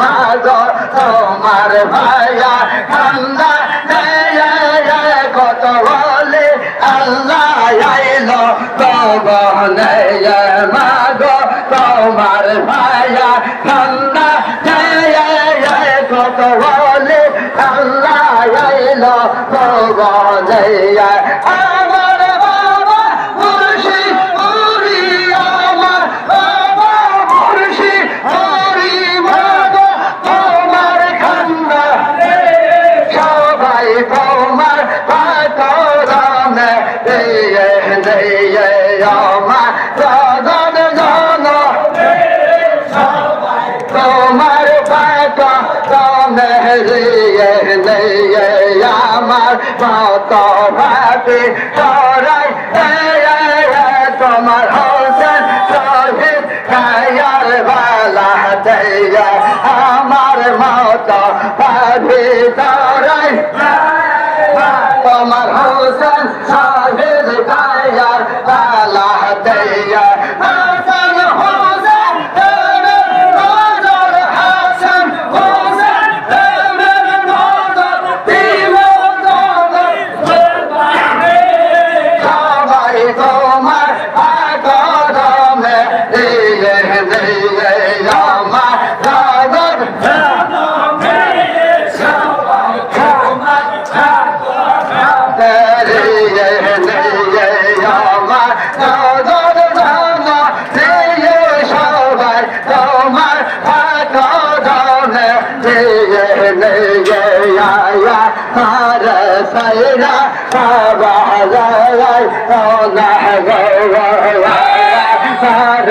ভাগো তোমার ভাইয়া ঠান্ডা কত বলে আল্লাহ আইল। তবনে মাগো তোমার ভাইয়া ঠান্ডা কত বলে আল্লাহ আইল। তবনে কত ভাবে তরাই তোমার হোসেন তহিদ খায়াল বালা দেয় আমার মত ভাবে তরাই আমার হোসেন সাহেব তায়ার তালা তৈয়ার चहल गया हार सैरा हवा गया हार